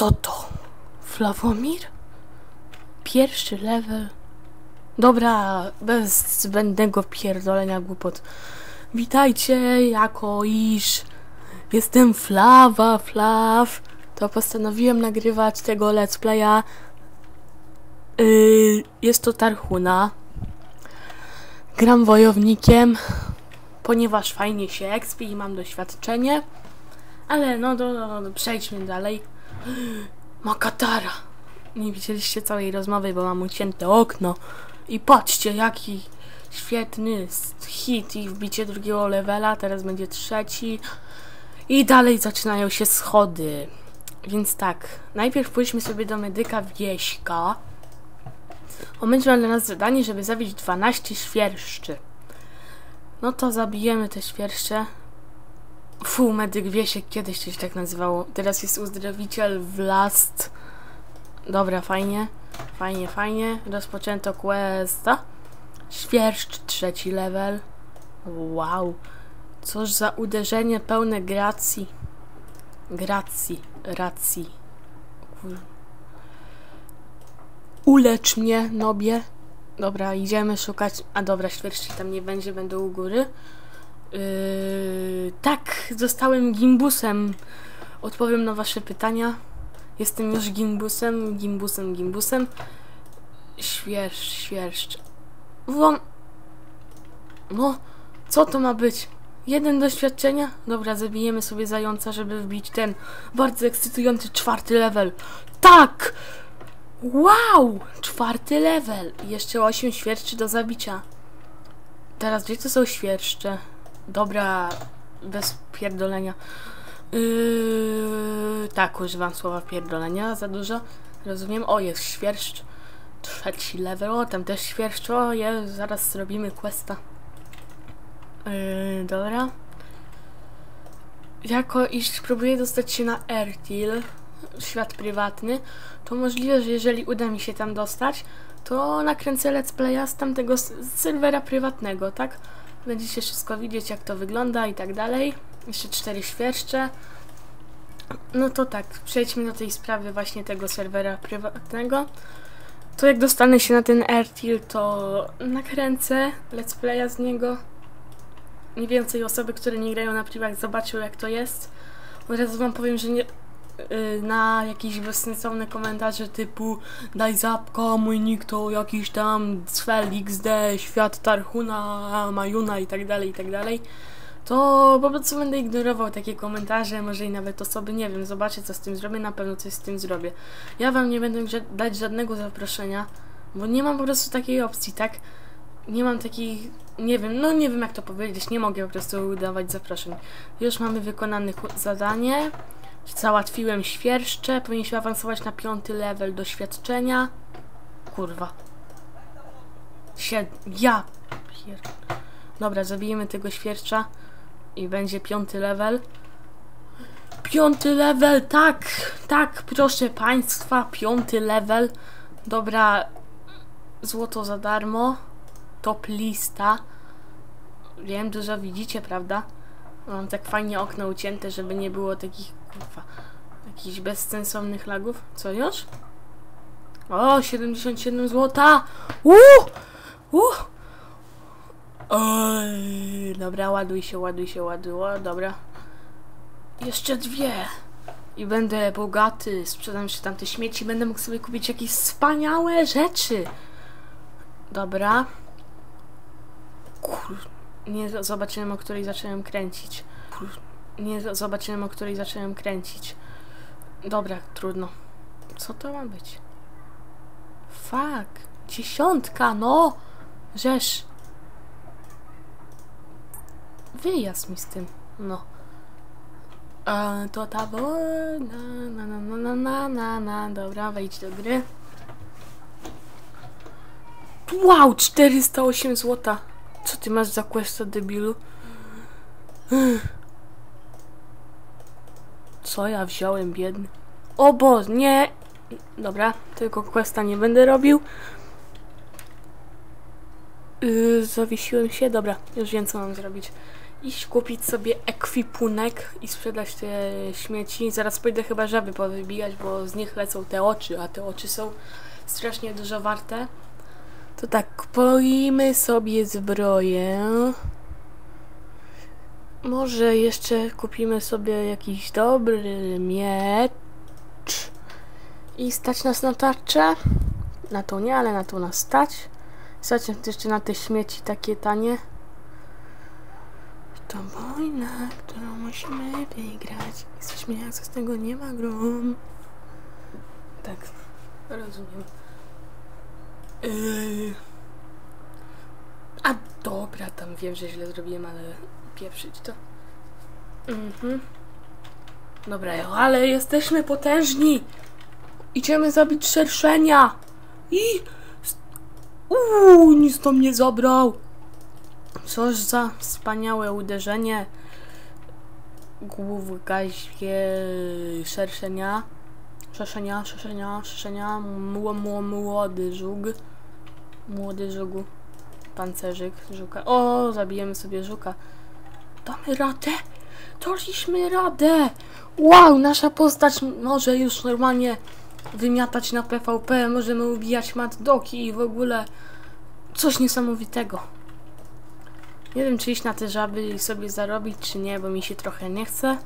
Co to? Flawomir? Pierwszy level? Dobra, bez zbędnego pierdolenia głupot. Witajcie, jako iż jestem Flawa, Flaw. To postanowiłem nagrywać tego let's playa. Yy, jest to Tarhuna. Gram wojownikiem, ponieważ fajnie się expi i mam doświadczenie. Ale no, no, no, no przejdźmy dalej. Makatara. Nie widzieliście całej rozmowy, bo mam ucięte okno. I patrzcie, jaki świetny hit i wbicie drugiego levela. Teraz będzie trzeci. I dalej zaczynają się schody. Więc tak, najpierw pójdźmy sobie do medyka Wieśka. On będzie dla nas zadanie, żeby zabić 12 świerszczy. No to zabijemy te świerszcze. Fu, medyk Wiesiek kiedyś coś tak nazywało. Teraz jest uzdrowiciel Wlast. Dobra, fajnie. Fajnie, fajnie. Rozpoczęto questa. Świerszcz, trzeci level. Wow. Coż za uderzenie pełne gracji. Gracji. Racji. Ulecz mnie, nobie. Dobra, idziemy szukać. A dobra, świerszczy tam nie będzie, będą u góry. Yy, tak, zostałem gimbusem. Odpowiem na wasze pytania. Jestem już gimbusem, gimbusem, gimbusem. Świerszcz, świerszcz. Wam... No, co to ma być? Jeden doświadczenia? Dobra, zabijemy sobie zająca, żeby wbić ten bardzo ekscytujący czwarty level. Tak! Wow! Czwarty level. Jeszcze osiem świerszczy do zabicia. Teraz gdzie to są świerszcze? Dobra, bez pierdolenia. Yy, tak, używam słowa pierdolenia za dużo. Rozumiem. O, jest świerszcz. Trzeci level. O, tam też świerszcz. O, jest, zaraz zrobimy questa. Yy, dobra. Jako iż próbuję dostać się na Ertil, świat prywatny, to możliwe, że jeżeli uda mi się tam dostać, to nakręcę let's playa z tamtego serwera prywatnego, tak? Będziecie wszystko widzieć, jak to wygląda i tak dalej. Jeszcze cztery świerszcze. No to tak, przejdźmy do tej sprawy właśnie tego serwera prywatnego. To jak dostanę się na ten Airtil, to nakręcę let's playa z niego. Mniej więcej osoby, które nie grają na privach zobaczą jak to jest. Od razu wam powiem, że nie, na jakieś bezsensowne komentarze typu daj zapka, mój nick to jakiś tam Svel XD, świat Tarhuna, Majuna i tak dalej, i tak dalej to po prostu będę ignorował takie komentarze, może i nawet osoby, nie wiem, zobaczę co z tym zrobię, na pewno coś z tym zrobię. Ja wam nie będę dać żadnego zaproszenia, bo nie mam po prostu takiej opcji, tak? Nie mam takiej, nie wiem, no nie wiem jak to powiedzieć, nie mogę po prostu dawać zaproszeń. Już mamy wykonane zadanie, załatwiłem świerszcze, powinniśmy awansować na piąty level doświadczenia. Kurwa. Sied... Ja... Pier... Dobra, zabijemy tego świercza i będzie piąty level. Piąty level, tak, tak, proszę Państwa, piąty level. Dobra, złoto za darmo. Top lista. Wiem, dużo widzicie, prawda? Mam tak fajnie okno ucięte, żeby nie było takich, kurwa, jakichś bezsensownych lagów. Co już? O, 77 złota! Uuu! Uuu! Oj, dobra, ładuj się, ładuj się, ładuj, dobra. Jeszcze dwie. I będę bogaty, sprzedam się tamte śmieci, będę mógł sobie kupić jakieś wspaniałe rzeczy. Dobra. Kur... Nie zobaczyłem, o której zacząłem kręcić. Kur... Nie zobaczyłem, o której zacząłem kręcić. Dobra, trudno. Co to ma być? Fuck. Dziesiątka, no! Rzesz. Wyjazd mi z tym. No. A, to ta wojna. Na, na, na, na, na, na, na. Dobra, wejdź do gry. Wow, 408 zł. Co ty masz za questa, debilu? Co ja wziąłem, biedny? O nie! Dobra, tylko questa nie będę robił. Yy, zawiesiłem się, dobra, już wiem co mam zrobić. iść kupić sobie ekwipunek i sprzedać te śmieci. Zaraz pójdę chyba żaby powybijać, bo z nich lecą te oczy, a te oczy są strasznie dużo warte. To tak, kupujmy sobie zbroję. Może jeszcze kupimy sobie jakiś dobry miecz. I stać nas na tarczę? Na to nie, ale na to nas stać. Stać nas jeszcze na te śmieci takie tanie. To wojna, którą musimy wygrać. Jesteśmy jak z tego nie ma grom. Tak, rozumiem. Yy. A dobra, tam wiem, że źle zrobiłem, ale pieprzyć to. Mhm. Dobra, ale jesteśmy potężni. Idziemy zabić szerszenia. I... Uuu, nic to mnie zabrał. Cóż za wspaniałe uderzenie. Głów gaźwie szerszenia. Szerszenia, szerszenia, szerszenia. Mło, mło, młody żółg. Młody żółgu. Pancerzyk, żuka. O, zabijemy sobie żuka. Damy radę? Daliśmy radę! Wow, nasza postać może już normalnie wymiatać na PvP, możemy ubijać matdoki i w ogóle coś niesamowitego. Nie wiem, czy iść na te żaby i sobie zarobić, czy nie, bo mi się trochę nie chce.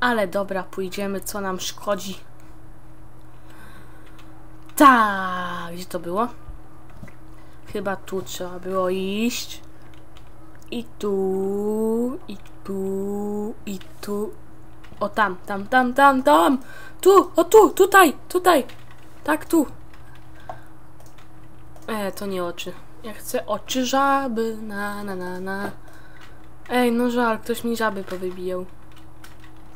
Ale dobra, pójdziemy, co nam szkodzi. Tak, gdzie to było? Chyba tu trzeba było iść. I tu, i tu, i tu. O tam, tam, tam, tam, tam! Tu, o tu, tutaj, tutaj! Tak, tu. E, to nie oczy. Ja chcę oczy żaby, na, na, na, na. Ej, no żal, ktoś mi żaby powybijał.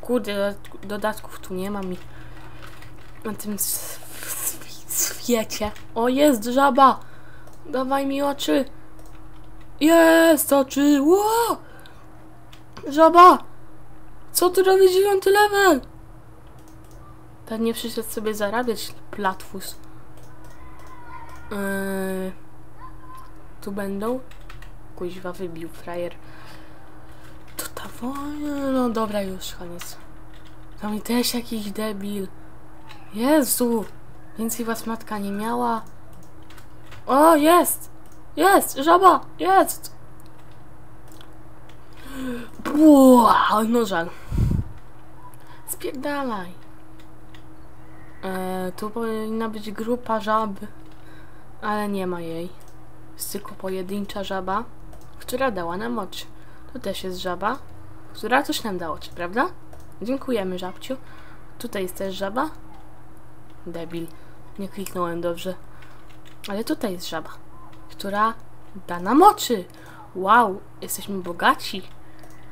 Kurde, dodatków tu nie mam i na tym świecie. O, jest żaba! Dawaj mi oczy! Jest oczy! Ło! Żaba! Co tu robi dziewiąty level? Pewnie przyszedł sobie zarabiać platfus. Yy, tu będą? Kuźwa wybił frajer. To ta wojna... No dobra, już koniec. Tam i też jakiś debil. Jezu! Więcej was matka nie miała. O, jest! Jest! Żaba! Jest! Wow, no żal. Spierdalaj. E, tu powinna być grupa żab, ale nie ma jej. Jest tylko pojedyncza żaba, która dała nam oczy. Tu też jest żaba, która coś nam dała oczy, prawda? Dziękujemy, żabciu. Tutaj jest też żaba. Debil. Nie kliknąłem dobrze. Ale tutaj jest żaba, która da nam oczy. Wow, jesteśmy bogaci.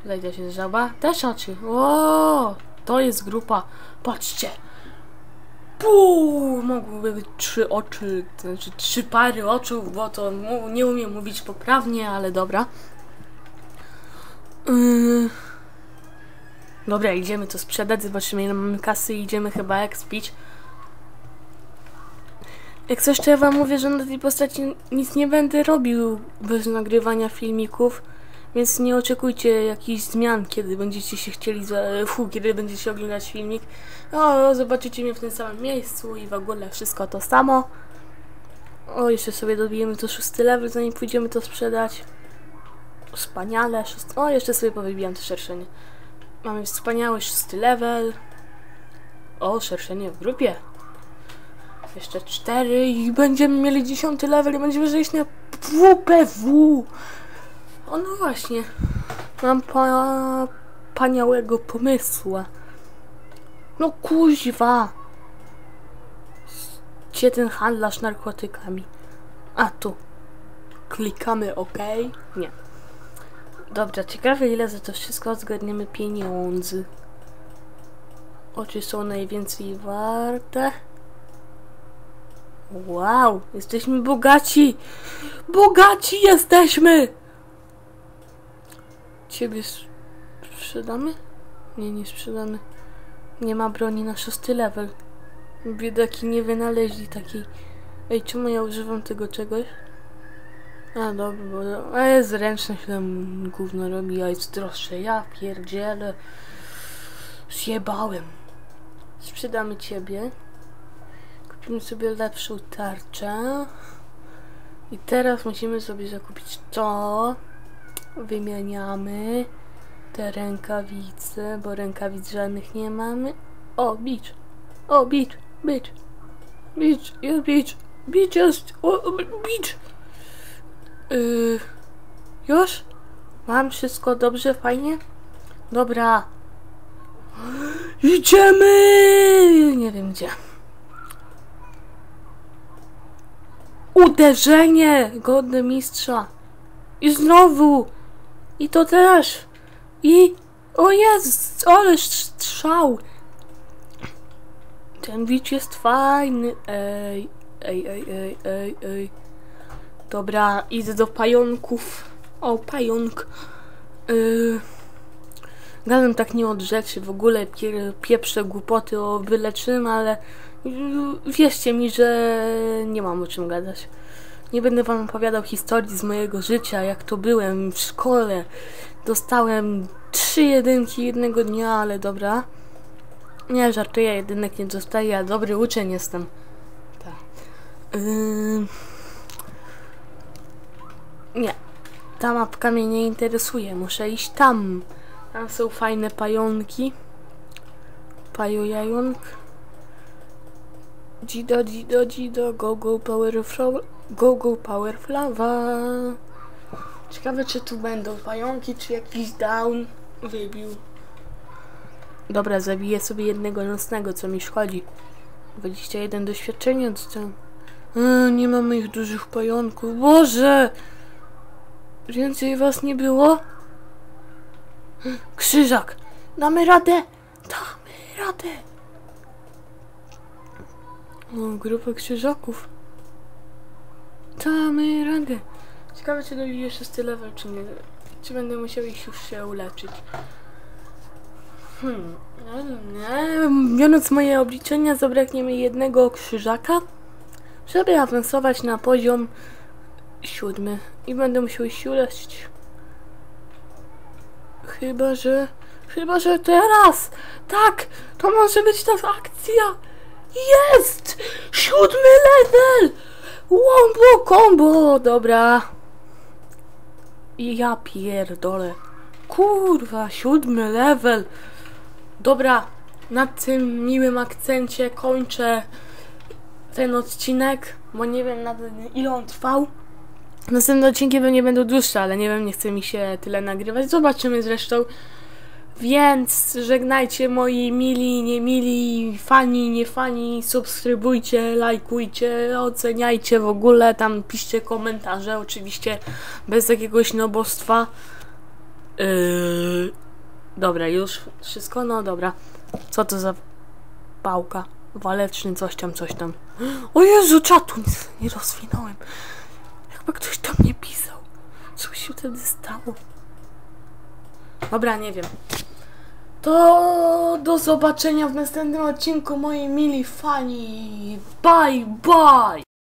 Tutaj też jest żaba, też oczy. O, to jest grupa. Patrzcie. Puu, mogłyby być trzy oczy, znaczy trzy pary oczu, bo to nie umiem mówić poprawnie, ale dobra. Yy. Dobra, idziemy to sprzedać, zobaczymy ile mamy kasy i idziemy chyba expić. Jak coś, to ja wam mówię, że na tej postaci nic nie będę robił bez nagrywania filmików, więc nie oczekujcie jakichś zmian, kiedy będziecie się chcieli, fu, kiedy będziecie oglądać filmik. O, zobaczycie mnie w tym samym miejscu i w ogóle wszystko to samo. O, jeszcze sobie dobijemy to szósty level, zanim pójdziemy to sprzedać. Wspaniale, szósty... O, jeszcze sobie powybijam to szerszenie. Mamy wspaniały szósty level. O, szerszenie w grupie. Jeszcze cztery i będziemy mieli dziesiąty level i będziemy żyć na WPW. O no właśnie. Mam pa paniałego pomysła. No kuźwa. Gdzie ten handlarz narkotykami? A tu. Klikamy OK. Nie. Dobra, ciekawe ile za to wszystko zgadniemy pieniędzy. Oczy są najwięcej warte. Wow, jesteśmy bogaci! Bogaci jesteśmy! Ciebie sprzedamy? Nie, nie sprzedamy. Nie ma broni na szósty level. Biedaki nie wynaleźli takiej. Ej, czemu ja używam tego czegoś? A dobra, bo a jest ręczne się tam gówno robi, a jest droższe. Ja pierdzielę. Zjebałem. Sprzedamy ciebie. Kupimy sobie lepszą tarczę. I teraz musimy sobie zakupić to. Wymieniamy te rękawice, bo rękawic żadnych nie mamy. O, bicz. O, bicz, bicz. Bicz, jest bicz. Bicz jest. O, bicz. Yy, już? Mam wszystko dobrze, fajnie? Dobra. Idziemy! Nie wiem gdzie. Uderzenie! Godne mistrza. I znowu! I to też! I... O jest! Ale strzał! Ten bicz jest fajny. Ej, ej, ej, ej, ej, ej. Dobra, idę do pająków. O, pająk. Yy... Gadam tak nie od rzeczy, w ogóle pie, pieprzę głupoty o byle czym, ale wierzcie mi, że nie mam o czym gadać. Nie będę wam opowiadał historii z mojego życia, jak to byłem w szkole. Dostałem trzy jedynki jednego dnia, ale dobra. Nie, żartuję, jedynek nie dostaję, ja dobry uczeń jestem. Tak. Yy... Nie. Ta mapka mnie nie interesuje. Muszę iść tam. Tam są fajne pająki. Pajojajonk. Dzido, dzido, dzido. Go, go, power flow. Go, go, power flawa. Ciekawe, czy tu będą pająki, czy jakiś down wybił. Dobra, zabiję sobie jednego nocnego, co mi szkodzi. 21 doświadczenia dostałem. Eee, nie mamy ich dużych pająków. Boże! Więcej was nie było? Krzyżak! Damy radę! Damy radę! O, grupa krzyżaków. Damy radę. Ciekawe, czy dobiję szósty level, czy nie. Czy będę musiał ich już się uleczyć. Hmm, ale nie. Biorąc moje obliczenia, zabraknie mi jednego krzyżaka, żeby awansować na poziom siódmy i będę musiał iść uleczyć. Chyba, że... Chyba, że teraz! Tak! To może być ta akcja! Jest! Siódmy level! Wombo combo! Dobra. Ja pierdolę. Kurwa, siódmy level. Dobra, na tym miłym akcencie kończę ten odcinek, bo nie wiem na ile on trwał. Następne odcinki pewnie będą dłuższe, ale nie wiem, nie chce mi się tyle nagrywać. Zobaczymy zresztą. Więc żegnajcie moi mili, nie mili, fani, nie fani, subskrybujcie, lajkujcie, oceniajcie w ogóle, tam piszcie komentarze, oczywiście bez jakiegoś nobostwa. Yy... Dobra, już wszystko? No dobra. Co to za pałka? Waleczny coś tam, coś tam. O Jezu, czatu nie rozwinąłem. Jakby ktoś do mnie pisał. Co się wtedy stało? Dobra, nie wiem. To do zobaczenia w następnym odcinku, moi mili fani. Bye, bye!